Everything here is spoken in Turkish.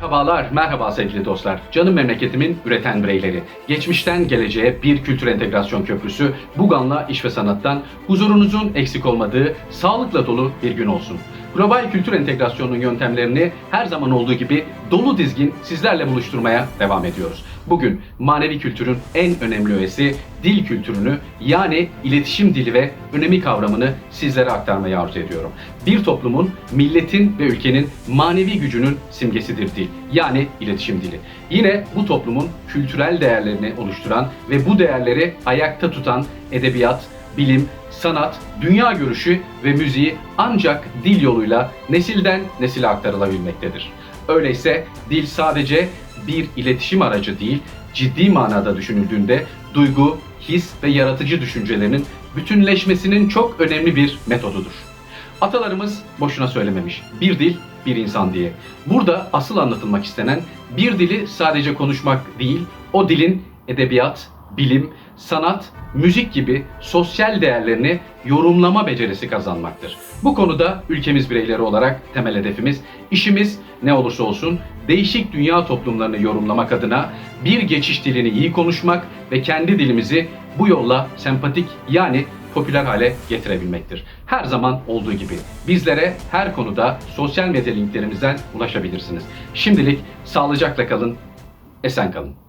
Merhabalar, merhaba sevgili dostlar. Canım memleketimin üreten bireyleri. Geçmişten geleceğe bir kültür entegrasyon köprüsü Bugan'la iş ve sanattan huzurunuzun eksik olmadığı, sağlıkla dolu bir gün olsun. Global kültür entegrasyonunun yöntemlerini her zaman olduğu gibi dolu dizgin sizlerle buluşturmaya devam ediyoruz. Bugün manevi kültürün en önemli öğesi dil kültürünü yani iletişim dili ve önemi kavramını sizlere aktarmayı arzu ediyorum. Bir toplumun, milletin ve ülkenin manevi gücünün simgesidir dil. Yani iletişim dili. Yine bu toplumun kültürel değerlerini oluşturan ve bu değerleri ayakta tutan edebiyat, bilim, sanat, dünya görüşü ve müziği ancak dil yoluyla nesilden nesile aktarılabilmektedir. Öyleyse dil sadece bir iletişim aracı değil, ciddi manada düşünüldüğünde duygu, his ve yaratıcı düşüncelerinin bütünleşmesinin çok önemli bir metodudur. Atalarımız boşuna söylememiş. Bir dil, bir insan diye. Burada asıl anlatılmak istenen bir dili sadece konuşmak değil, o dilin edebiyat, bilim, sanat, müzik gibi sosyal değerlerini yorumlama becerisi kazanmaktır. Bu konuda ülkemiz bireyleri olarak temel hedefimiz, işimiz ne olursa olsun değişik dünya toplumlarını yorumlamak adına bir geçiş dilini iyi konuşmak ve kendi dilimizi bu yolla sempatik yani popüler hale getirebilmektir. Her zaman olduğu gibi bizlere her konuda sosyal medya linklerimizden ulaşabilirsiniz. Şimdilik sağlıcakla kalın, esen kalın.